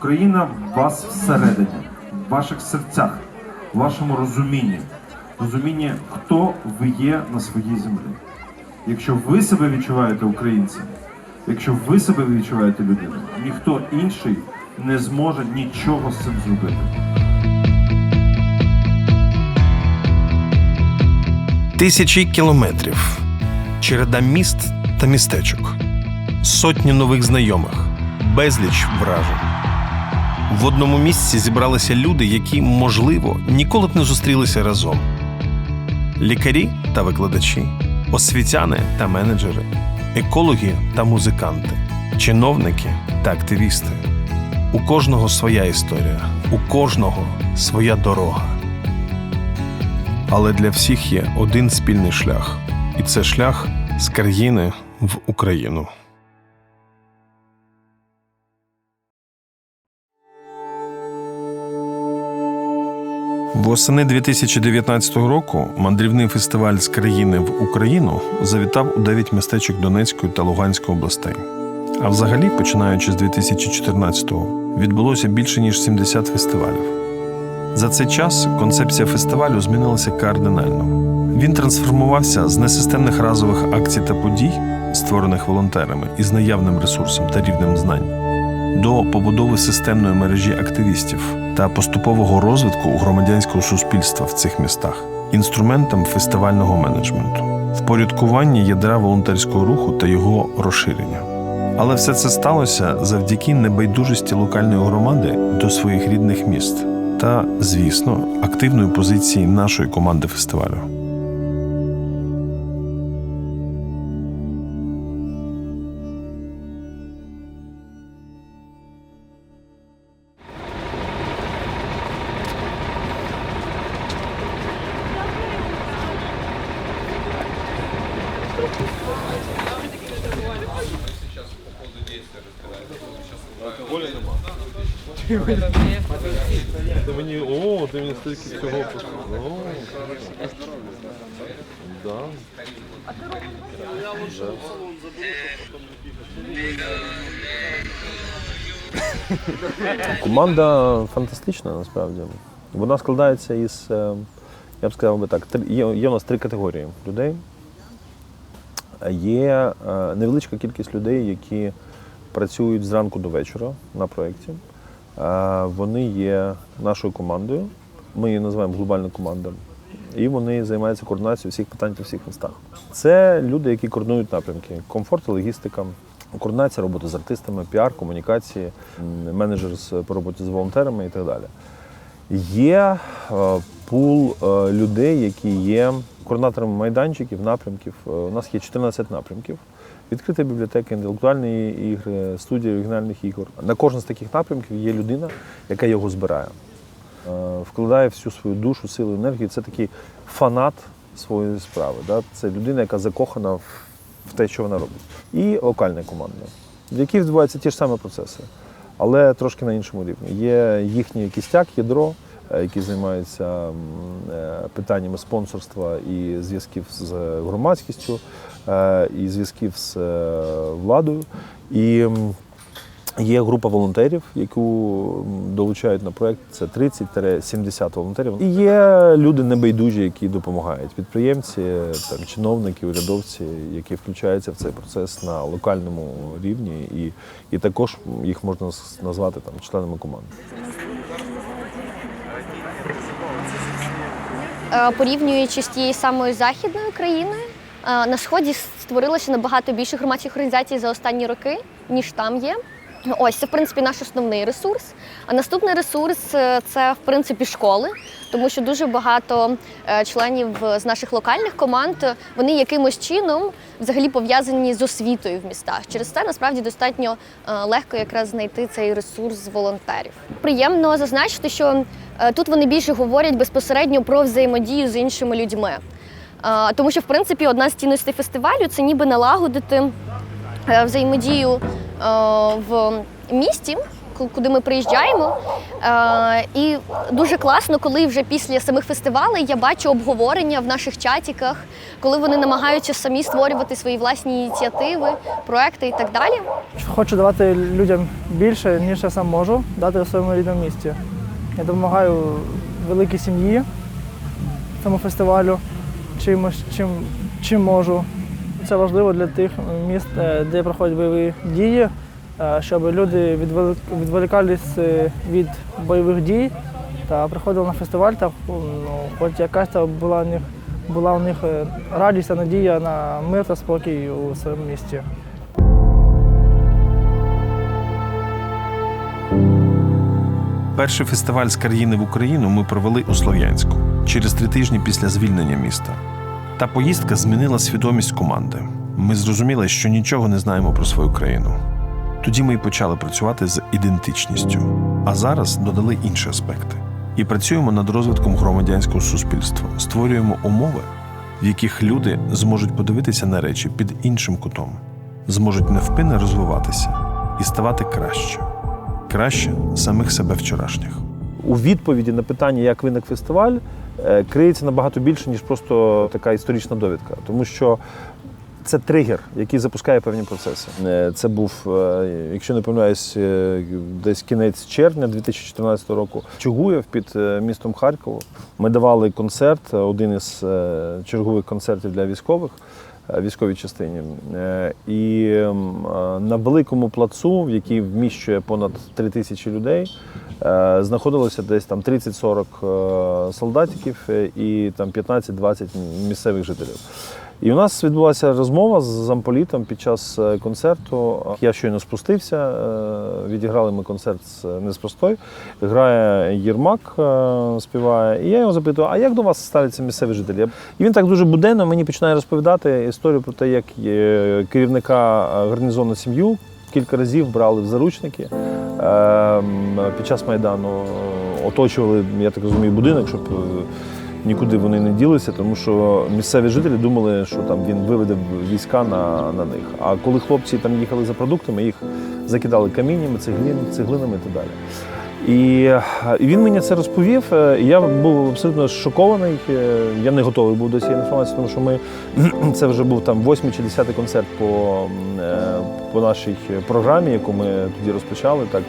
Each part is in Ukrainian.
Україна в вас всередині, в ваших серцях, в вашому розумінні, розумінні, хто ви є на своїй землі. Якщо ви себе відчуваєте українцем, якщо ви себе відчуваєте людиною, ніхто інший не зможе нічого з цим зробити. Тисячі кілометрів, череда міст та містечок, сотні нових знайомих, безліч вражень. В одному місці зібралися люди, які, можливо, ніколи б не зустрілися разом: лікарі та викладачі, освітяни та менеджери, екологи та музиканти, чиновники та активісти. У кожного своя історія, у кожного своя дорога. Але для всіх є один спільний шлях, і це шлях з країни в Україну. Восени 2019 року мандрівний фестиваль з країни в Україну завітав у дев'ять містечок Донецької та Луганської областей. А взагалі, починаючи з 2014-го, відбулося більше ніж 70 фестивалів. За цей час концепція фестивалю змінилася кардинально. Він трансформувався з несистемних разових акцій та подій, створених волонтерами із наявним ресурсом та рівнем знань, до побудови системної мережі активістів та поступового розвитку громадянського суспільства в цих містах, інструментом фестивального менеджменту, впорядкування ядра волонтерського руху та його розширення. Але все це сталося завдяки небайдужості локальної громади до своїх рідних міст та, звісно, активної позиції нашої команди фестивалю. Команда фантастична насправді. Вона складається із, е, я б сказав би так, є, є у нас три категорії людей. Є е, невеличка кількість людей, які працюють зранку до вечора на проєкті. Е, Вони є нашою командою. Ми її називаємо глобальна команда. І вони займаються координацією всіх питань по всіх містах. Це люди, які координують напрямки: комфорт, логістика, координація роботи з артистами, піар, комунікації, менеджер по роботі з волонтерами і так далі. Є е, пул е, людей, які є координаторами майданчиків, напрямків. Е, У нас є 14 напрямків. Відкрита бібліотека, інтелектуальні ігри, студія оригінальних ігор. На кожен з таких напрямків є людина, яка його збирає. Вкладає всю свою душу, силу, енергію. Це такий фанат своєї справи. Це людина, яка закохана в те, що вона робить. І локальна команда, в якій відбуваються ті ж самі процеси, але трошки на іншому рівні. Є їхній кістяк, ядро, е, які займаються е, питаннями спонсорства і зв'язків з громадськістю, е, і зв'язків з владою. І Є група волонтерів, яку долучають на проект. Це 30-70 волонтерів. І є люди небайдужі, які допомагають. Підприємці, там чиновники, урядовці, які включаються в цей процес на локальному рівні, і, і також їх можна назвати там членами команди. Е, порівнюючи з тією самою західною країною, е, на сході створилося набагато більше громадських організацій за останні роки, ніж там є. Ось це в принципі наш основний ресурс. А наступний ресурс е, це в принципі школи, тому що дуже багато е, членів з наших локальних команд вони якимось чином взагалі пов'язані з освітою в містах. Через це насправді достатньо е, легко якраз знайти цей ресурс волонтерів. Приємно зазначити, що е, тут вони більше говорять безпосередньо про взаємодію з іншими людьми. Е, Тому що, в принципі, одна з цінностей фестивалю це ніби налагодити е, взаємодію е, в місті, куди ми приїжджаємо. Е, і дуже класно, коли вже після самих фестивалей я бачу обговорення в наших чатіках, коли вони намагаються самі створювати свої власні ініціативи, проекти і так далі. Хочу давати людям більше, ніж я сам можу дати у своєму рідному місті. Я допомагаю великій сім'ї цьому фестивалю, чимось, чим, чим можу. Це важливо для тих міст, е, де проходять бойові дії, е, щоб люди відволікались е, від бойових дій та приходили на фестиваль, та ну, хоч якась та була у них, була у них радість та надія на мир та спокій у своєму місті. Перший фестиваль з країни в Україну ми провели у Слов'янську через три тижні після звільнення міста. Та поїздка змінила свідомість команди. Ми зрозуміли, що нічого не знаємо про свою країну. Тоді ми й почали працювати з ідентичністю, а зараз додали інші аспекти. І працюємо над розвитком громадянського суспільства, створюємо умови, в яких люди зможуть подивитися на речі під іншим кутом, зможуть невпинно розвиватися і ставати краще краще самих себе вчорашніх. у відповіді на питання, як виник фестиваль, криється набагато більше, ніж просто така історична довідка. Тому що це тригер, який запускає певні процеси. Е, Це був, е, якщо не помиляюсь, е, десь кінець червня 2014 року. Чугуєв під е, містом Харково. Ми давали концерт, е, один із е, чергових концертів для військових. Е, Військовій частині. Е, І е, на великому плацу, в який вміщує понад 3 тисячі людей, знаходилося десь там 30-40 солдатів і там 15-20 місцевих жителів. І у нас відбулася розмова з замполітом під час е, концерту. Я щойно спустився, е, відіграли ми концерт з Неспростой. Грає Єрмак, е, співає. І я його запитую, а як до вас ставляться місцеві жителі? І він так дуже буденно мені починає розповідати історію про те, як е, керівника е, гарнізонну сім'ю кілька разів брали в заручники е, під час Майдану. Оточували, я так розумію, будинок, щоб е, нікуди вони не ділися, тому що місцеві жителі думали, що там він виведе війська на, на них. А коли хлопці там їхали за продуктами, їх закидали каміннями, цеглин, цеглинами і так далі. І, і він мені це розповів. е, і Я був абсолютно шокований. е, Я не готовий був до цієї інформації, тому що ми це вже був там восьмий чи десятий концерт по, е, по нашій програмі, яку ми тоді розпочали. Так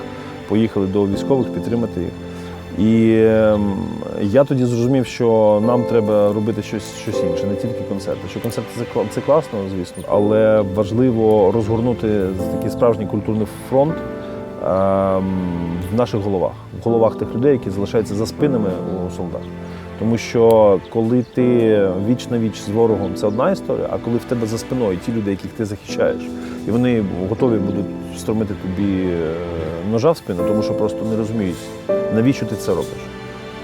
поїхали до військових підтримати їх. І ем, я тоді зрозумів, що нам треба робити щось, щось інше, не тільки концерти. Що концерти це, це класно, звісно, але важливо розгорнути такий справжній культурний фронт ем, в наших головах, в головах тих людей, які залишаються за спинами у солдат. Тому що коли ти віч на віч з ворогом, це одна історія, а коли в тебе за спиною ті люди, яких ти захищаєш, і вони готові будуть встромити тобі е, ножа в спину, тому що просто не розуміють, навіщо ти це робиш,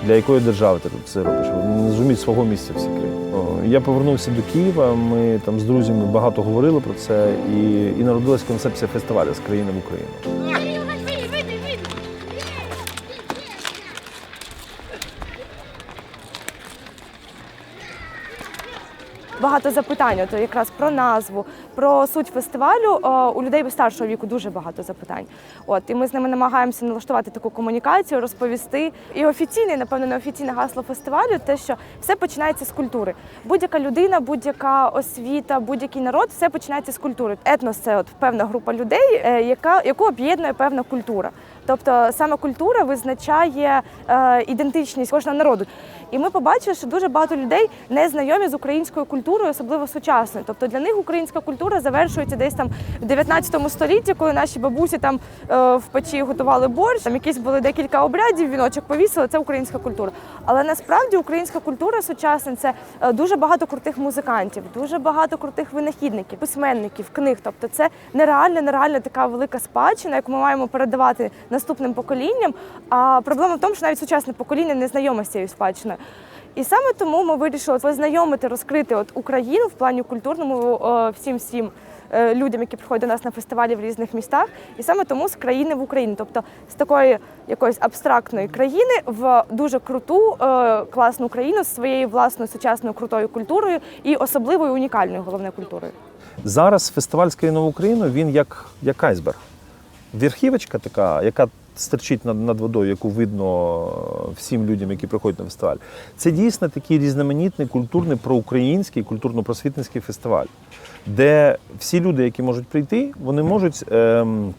для якої держави ти це робиш. Вони не розуміють свого місця в країни. Я повернувся до Києва. Ми там з друзями багато говорили про це, і, і народилась концепція фестивалю з країни в Україну. Багато запитань. От якраз про назву, про суть фестивалю. У людей старшого віку дуже багато запитань. От і ми з ними намагаємося налаштувати таку комунікацію, розповісти. І офіційне, напевно, неофіційне гасло фестивалю те, що все починається з культури. Будь-яка людина, будь-яка освіта, будь-який народ, все починається з культури. Етнос це от певна група людей, е, яка яку об'єднує певна культура. Тобто саме культура визначає е, ідентичність кожного народу. І ми побачили, що дуже багато людей не знайомі з українською культурою, особливо сучасною. Тобто для них українська культура завершується десь там в 19 столітті, коли наші бабусі там е, в печі готували борщ, там якісь були декілька обрядів, віночок повісили. Це українська культура. Але насправді українська культура сучасна це е, дуже багато крутих музикантів, дуже багато крутих винахідників, письменників, книг. Тобто це нереальна, нереальна така велика спадщина, яку ми маємо передавати наступним поколінням. А проблема в тому, що навіть сучасне покоління не знайоме з цією спадщиною. І саме тому ми вирішили познайомити, розкрити от Україну в плані культурному всім всім е, людям, які приходять до нас на фестивалі в різних містах, і саме тому з країни в Україну, тобто з такої якоїсь абстрактної країни в дуже круту, е, класну країну з своєю власною сучасною крутою культурою і особливою унікальною головне культурою. Зараз фестиваль з країни в Україну він як, як айсберг. верхівочка така, яка стерчить над, над водою, яку видно е, всім людям, які приходять на фестиваль, це дійсно такий різноманітний культурний проукраїнський культурно-просвітницький фестиваль, де всі люди, які можуть прийти, вони можуть ем,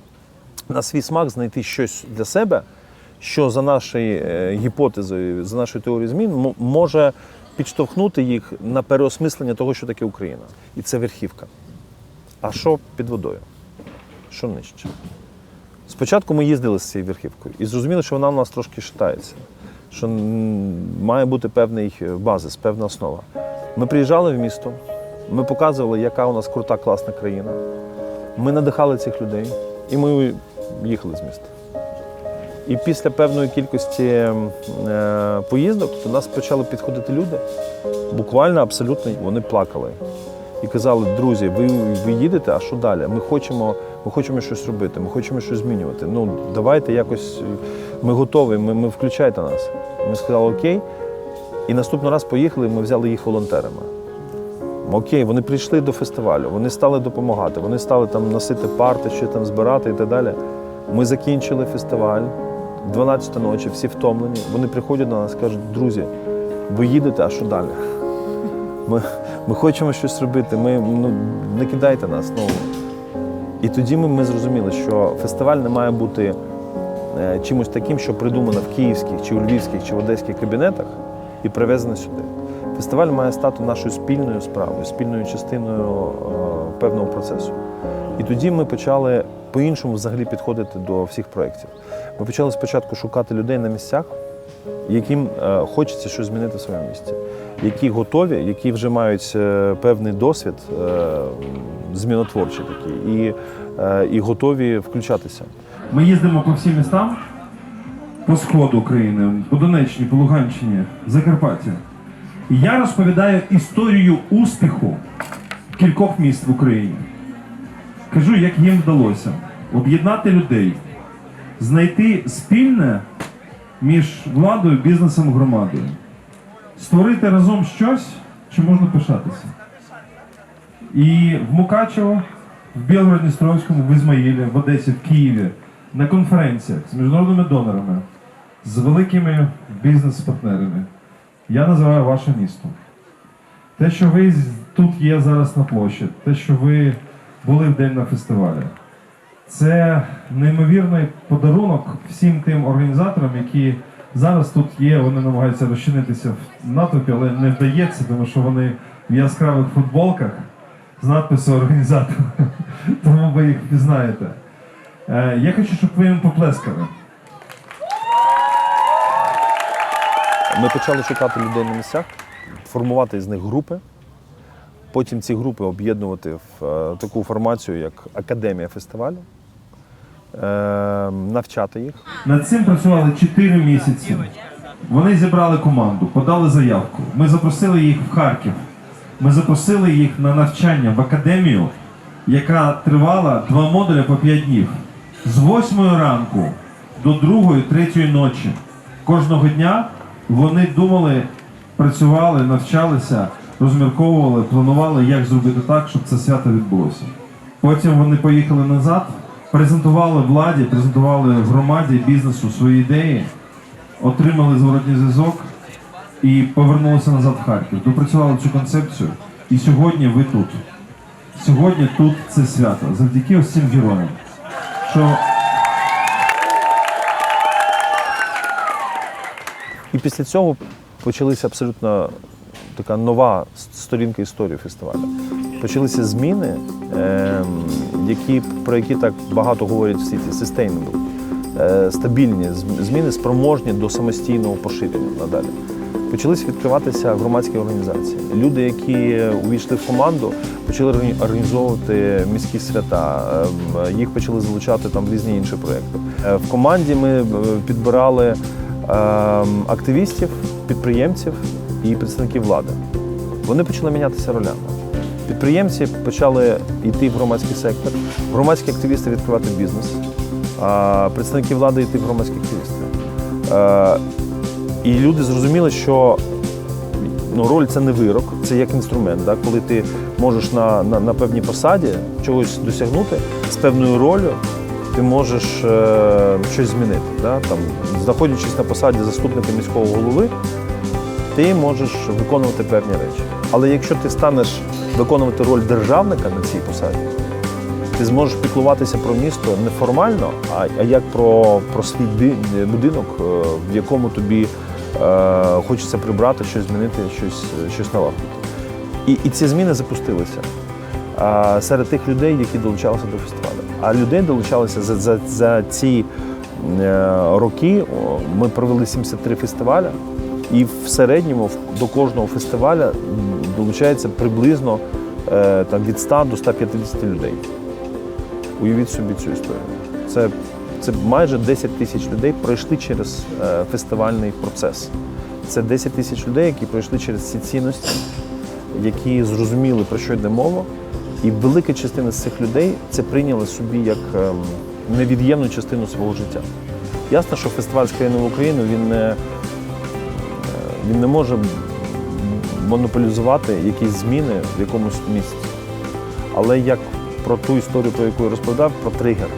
на свій смак знайти щось для себе, що за нашою е, гіпотезою, за нашою теорією змін може підштовхнути їх на переосмислення того, що таке Україна. І це верхівка. А що під водою? Що нижче? Спочатку ми їздили з цією верхівкою і зрозуміли, що вона у нас трошки шатається, що має бути певний е, базис, певна основа. Ми приїжджали в місто, ми показували, яка у нас крута, класна країна. Ми надихали цих людей, і ми їхали з міста. І після певної кількості е, поїздок до нас почали підходити люди. Буквально абсолютно вони плакали. І казали, друзі, ви, ви їдете, а що далі? Ми хочемо, ми хочемо щось робити, ми хочемо щось змінювати. Ну, давайте якось, ми готові, ми, ми включайте нас. Ми сказали окей. І наступний раз поїхали, ми взяли їх волонтерами. Окей, вони прийшли до фестивалю, вони стали допомагати, вони стали там носити парти, що там збирати і так далі. Ми закінчили фестиваль, 12 ночі, всі втомлені. Вони приходять до нас і кажуть, друзі, ви їдете, а що далі? Ми, ми хочемо щось робити, ми, ну, не кидайте нас. Ну. І тоді ми, ми зрозуміли, що фестиваль не має бути е, чимось таким, що придумано в київських, чи у львівських, чи в одеських кабінетах і привезено сюди. Фестиваль має стати нашою спільною справою, спільною частиною е, певного процесу. І тоді ми почали по-іншому взагалі підходити до всіх проєктів. Ми почали спочатку шукати людей на місцях, яким е, хочеться щось змінити в своєму місті, які готові, які вже мають е, певний досвід е, змінотворчий такий, і, е, і готові включатися. Ми їздимо по всім містам по сходу України, по Донеччині, по Луганщині, Закарпаття. І я розповідаю історію успіху кількох міст в Україні. Кажу, як їм вдалося об'єднати людей, знайти спільне між владою, бізнесом, громадою, створити разом щось, чим можна пишатися. І в Мукачево, в Білгород-Дністровському, в Ізмаїлі, в Одесі, в Києві, на конференціях з міжнародними донорами, з великими бізнес-партнерами. Я називаю ваше місто. Те, що ви тут є зараз на площі, те, що ви були в день на фестивалі, це неймовірний подарунок всім тим організаторам, які зараз тут є. Вони намагаються розчинитися в натовпі, але не вдається, тому що вони в яскравих футболках з надписом організатор. Тому ви їх впізнаєте. Е, Я хочу, щоб ви їм поплескали. Ми почали шукати людей на місцях, формувати з них групи, потім ці групи об'єднувати в е, таку формацію, як Академія фестивалю, навчати їх. Над цим працювали 4 місяці. Вони зібрали команду, подали заявку. Ми запросили їх в Харків. Ми запросили їх на навчання в академію, яка тривала два модулі по 5 днів. З 8 ранку до 2-3 ночі. Кожного дня вони думали, працювали, навчалися, розмірковували, планували, як зробити так, щоб це свято відбулося. Потім вони поїхали назад, презентували владі, презентували громаді, бізнесу свої ідеї, отримали зворотній зв'язок і повернулися назад в Харків. Допрацювали цю концепцію. І сьогодні ви тут. Сьогодні тут це свято. Завдяки цим героям. Що І після цього почалася абсолютно така нова сторінка історії фестивалю. Почалися зміни, ем, які, про які так багато говорять в світі, sustainable, е, стабільні зміни, спроможні до самостійного поширення надалі. Почалися відкриватися громадські організації. Люди, які увійшли в команду, почали організовувати міські свята, ем, їх почали залучати там в різні інші проекти. Е, В команді ми е, підбирали ем, активістів, підприємців і представників влади. Вони почали мінятися ролями. Підприємці почали йти в громадський сектор, громадські активісти відкривати бізнес, представники влади йти в громадські активісти. Е, І люди зрозуміли, що ну, роль це не вирок, це як інструмент. Да? Коли ти можеш на, на, на певній посаді чогось досягнути з певною ролью, ти можеш е, щось змінити. Да? Там, знаходячись на посаді заступника міського голови, ти можеш виконувати певні речі. Але якщо ти станеш виконувати роль державника на цій посаді, ти зможеш піклуватися про місто не формально, а, як про, про свій ди- будинок, е, в якому тобі е, хочеться прибрати, щось змінити, щось, щось налагодити. І, і ці зміни запустилися а, серед тих людей, які долучалися до фестивалю. А людей долучалися за, за, за ці е, роки. Ми провели 73 фестивалі, і в середньому до кожного фестиваля м, долучається приблизно е, там, від 100 до 150 людей. Уявіть собі цю історію. Це, це майже 10 тисяч людей пройшли через е, фестивальний процес. Це 10 тисяч людей, які пройшли через ці цінності, які зрозуміли, про що йде мова. І велика частина з цих людей це прийняли собі як ем, невід'ємну частину свого життя. Ясно, що фестиваль з країни в Україну він не, е, він не може монополізувати якісь зміни в якомусь місці. Але як про ту історію, про яку я розповідав, про тригер.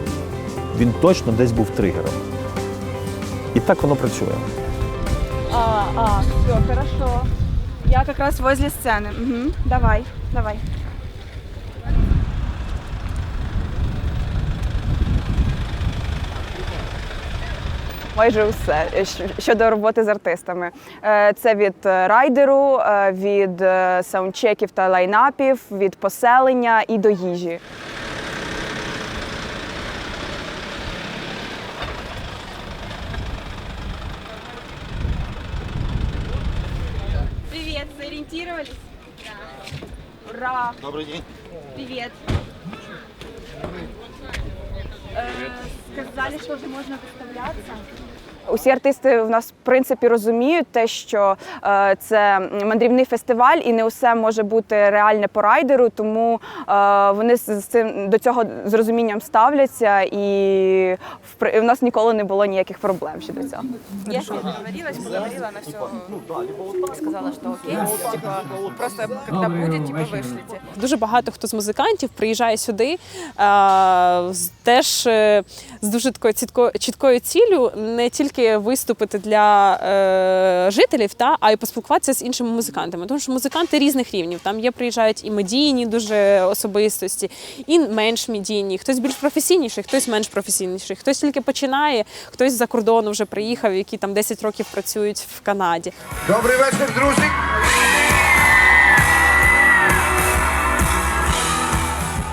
Він точно десь був тригером. І так воно працює. А, а, все, хорошо. Я как раз возле сцены. Угу. Давай, давай. Майже все е, щодо роботи з артистами. Е, Це від е, райдеру, від саундчеків та лайнапів, від поселення і до їжі. Привет, сориентировались? Да. Ура! Добрый день. Привет. Э, сказали, что уже можно выставляться. Усі артисти в нас в принципі розуміють те, що е, це мандрівний фестиваль, і не усе може бути реальне по райдеру, тому е, вони з цим до цього з розумінням ставляться, і в при- в нас ніколи не було ніяких проблем щодо цього. Я договорилась, поговорила, она все сказала, что окей, типа, просто когда будет, типа, вышлите. Дуже багато хто з музикантів приїжджає сюди з- теж е, з дуже такою чіткою ціллю не тільки виступити для е, жителів, та, а й поспілкуватися з іншими музикантами. Тому що музиканти різних рівнів. Там є приїжджають і медійні дуже особистості, і менш медійні, хтось більш професійніший, хтось менш професійніший, хтось тільки починає, хтось за кордону вже приїхав, які там 10 років працюють в Канаді. Добрий вечір, друзі!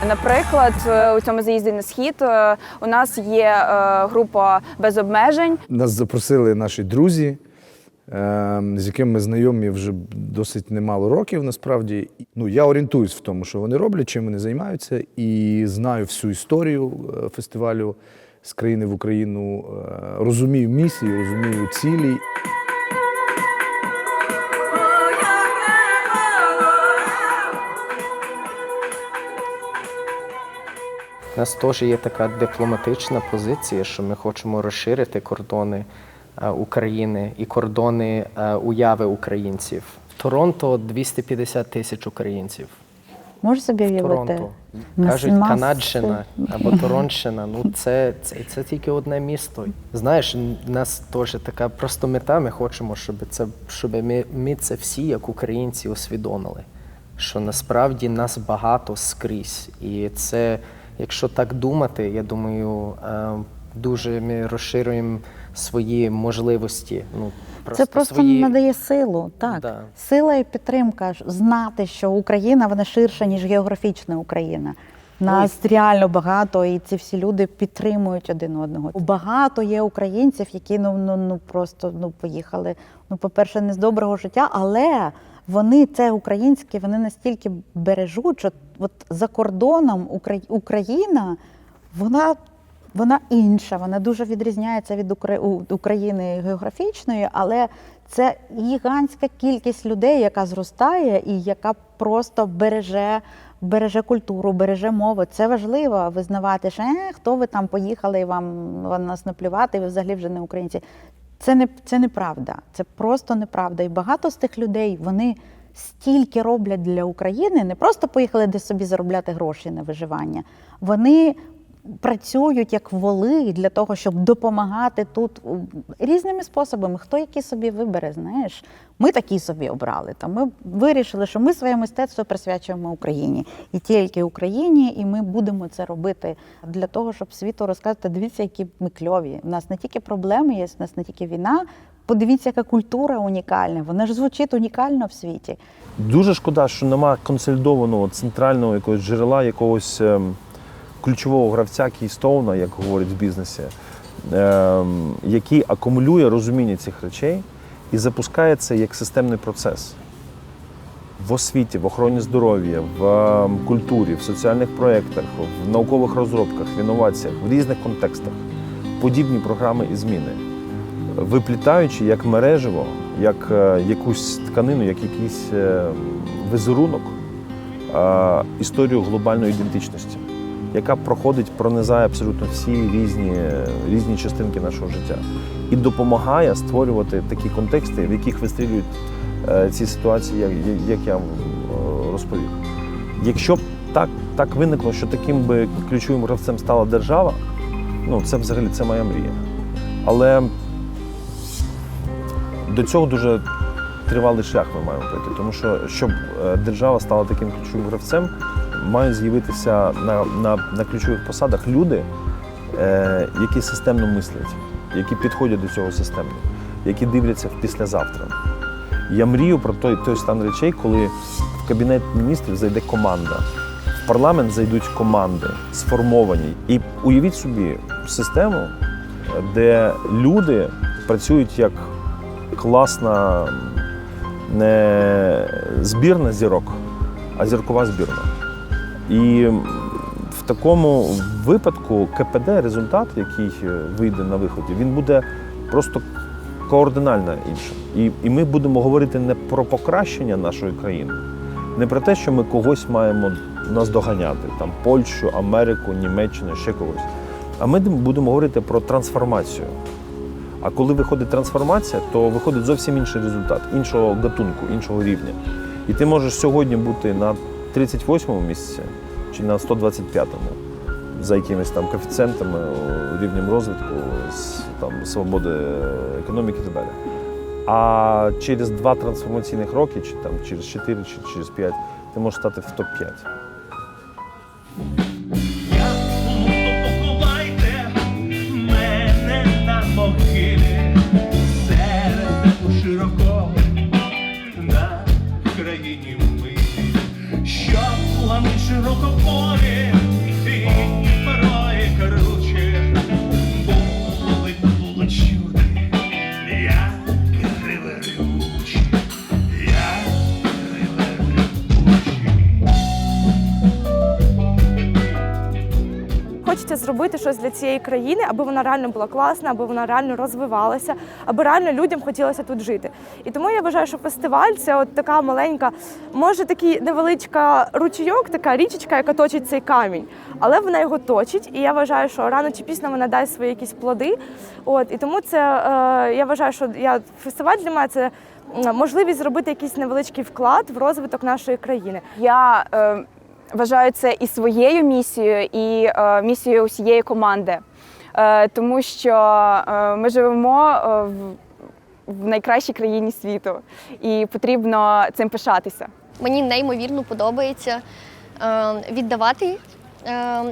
Наприклад, е, у цьому заїзді на схід е, у нас є е, група без обмежень. Нас запросили наші друзі, з якими ми знайомі вже досить немало років. Насправді, ну я орієнтуюсь в тому, що вони роблять, чим вони займаються, і знаю всю історію фестивалю з країни в Україну. Розумію місію, розумію цілі. У нас теж є така дипломатична позиція, що ми хочемо розширити кордони е, України і кордони е, уяви українців. В Торонто 250 тисяч українців. Можеш собі уявити? Торонто. Кажуть, маси. Канадщина або Торонщина. Ну це, це, це тільки одне місто. Знаєш, у нас теж така просто мета. Ми хочемо, щоб це щоб ми, ми це всі, як українці, усвідомили. Що насправді нас багато скрізь. І це, якщо так думати, я думаю, е, дуже ми розширюємо свої можливості. Ну, Це просто свої... надає силу, так. Да. Сила і підтримка знати, що Україна вона ширша, ніж географічна Україна. Нас реально багато, і ці всі люди підтримують один одного. Багато є українців, які ну, ну, ну просто ну поїхали. Ну, по-перше, не з доброго життя, але вони це українське, вони настільки бережуть, що от за кордоном Укра- Україна, вона вона інша, вона дуже відрізняється від Укра- України географічної, але це гігантська кількість людей, яка зростає і яка просто береже, береже культуру, береже мову. Це важливо визнавати, що е, хто ви там поїхали, і вам, вам нас наплювати, ви взагалі вже не українці. Це не це неправда. Це просто неправда. І багато з тих людей вони стільки роблять для України, не просто поїхали десь собі заробляти гроші на виживання. Вони працюють як воли для того, щоб допомагати тут різними способами. Хто який собі вибере, знаєш? Ми такі собі обрали. Та ми вирішили, що ми своє мистецтво присвячуємо Україні і тільки Україні, і ми будемо це робити для того, щоб світу розказати. Дивіться, які ми кльові. У нас не тільки проблеми є, у нас не тільки війна. Подивіться, яка культура унікальна. Вона ж звучить унікально в світі. Дуже шкода, що нема консолідованого центрального якогось джерела, якогось ем, ключового гравця кейстоуна, як говорять в бізнесі, ем, який акумулює розуміння цих речей і запускає це як системний процес. В освіті, в охороні здоров'я, в ем, культурі, в соціальних проєктах, в наукових розробках, в інноваціях, в різних контекстах подібні програми і зміни, виплітаючи як мережево, як е, якусь тканину, як якийсь е, візерунок, е, історію глобальної ідентичності, яка проходить, пронизає абсолютно всі різні, різні частинки нашого життя і допомагає створювати такі контексти, в яких вистрілюють е, ці ситуації, як, як я е, розповів. Якщо б так, так виникло, що таким би ключовим гравцем стала держава, ну це взагалі це моя мрія. Але до цього дуже тривалий шлях ми маємо пройти, тому що щоб е, держава стала таким ключовим гравцем, мають з'явитися на, на, на ключових посадах люди, е, які системно мислять, які підходять до цього системно, які дивляться в післязавтра. Я мрію про той, той стан речей, коли в кабінет міністрів зайде команда, в парламент зайдуть команди, сформовані. І уявіть собі систему, де люди працюють як класна не збірна зірок, а зіркова збірна. І в такому випадку КПД, результат, який вийде на виході, він буде просто координально іншим. І, і ми будемо говорити не про покращення нашої країни, не про те, що ми когось маємо наздоганяти, там Польщу, Америку, Німеччину, ще когось. А ми будемо говорити про трансформацію. А коли виходить трансформація, то виходить зовсім інший результат, іншого гатунку, іншого рівня. І ти можеш сьогодні бути на 38-му місці чи на 125-му за якимись там коефіцієнтами, рівнем розвитку, там, свободи економіки і так далі. А через два трансформаційних роки, чи там через 4, чи через 5, ти можеш стати в топ-5. Зробити щось для цієї країни, аби вона реально була класна, аби вона реально розвивалася, аби реально людям хотілося тут жити. І тому я вважаю, що фестиваль це от така маленька, може такий невеличка ручійок, така річечка, яка точить цей камінь, але вона його точить. І я вважаю, що рано чи пізно вона дасть свої якісь плоди. От і тому це е, я вважаю, що я фестиваль для мене це можливість зробити якийсь невеличкий вклад в розвиток нашої країни. Я е, вважаю це і своєю місією, і е, місією усієї команди, е, тому що е, ми живемо в, найкращій країні світу, і потрібно цим пишатися. Мені неймовірно подобається віддавати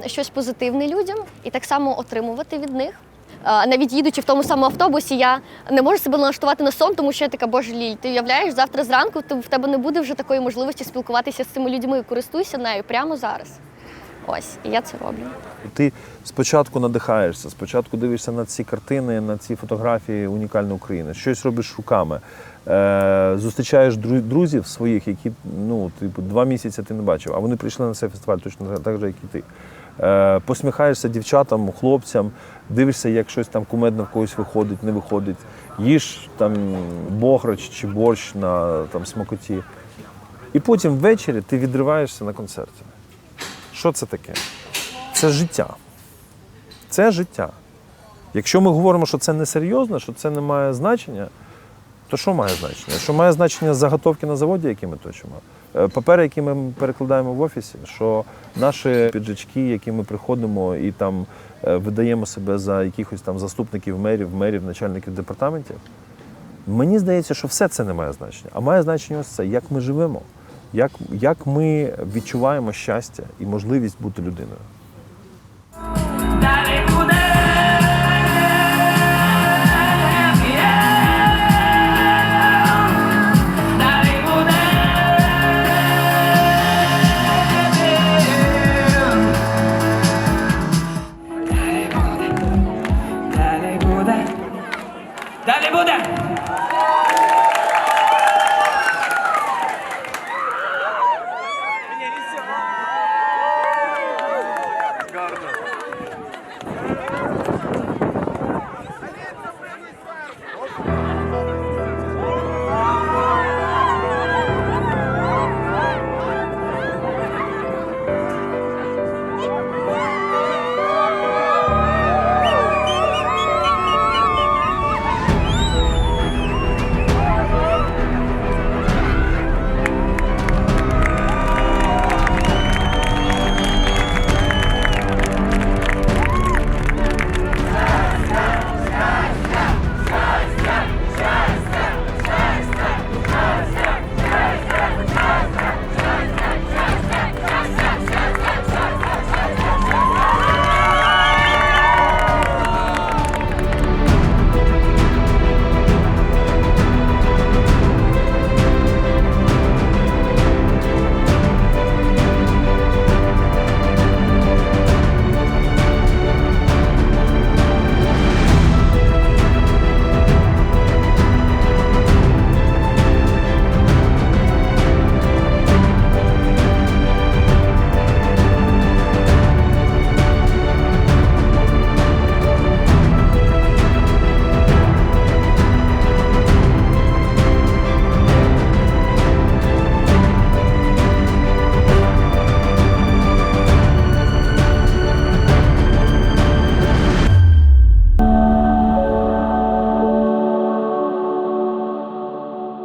щось позитивне людям і так само отримувати від них. Навіть їдучи в тому самому автобусі, я не можу себе налаштувати на сон, тому що я така, боже ліль, ти уявляєш, завтра зранку в тебе не буде вже такої можливості спілкуватися з цими людьми. Користуйся нею прямо зараз. Ось, і я це роблю. Ти спочатку надихаєшся, спочатку дивишся на ці картини, на ці фотографії унікальної України, щось робиш руками. Е, зустрічаєш друзів своїх, які ну, типу, два місяці ти не бачив, а вони прийшли на цей фестиваль точно так же, як і ти. Е, посміхаєшся дівчатам, хлопцям, дивишся, як щось там кумедно в когось виходить, не виходить. Їж там бограч чи борщ на там, смакоті. І потім ввечері ти відриваєшся на концерті. Що це таке? Це життя. Це життя. Якщо ми говоримо, що це не серйозно, що це не має значення, то що має значення? Що має значення заготовки на заводі, які ми точимо? Е, Папери, які ми перекладаємо в офісі, що наші піджачки, які ми приходимо і там е, видаємо себе за якихось там заступників мерів, мерів, начальників департаментів. Мені здається, що все це не має значення. А має значення ось це, як ми живемо, як, як ми відчуваємо щастя і можливість бути людиною.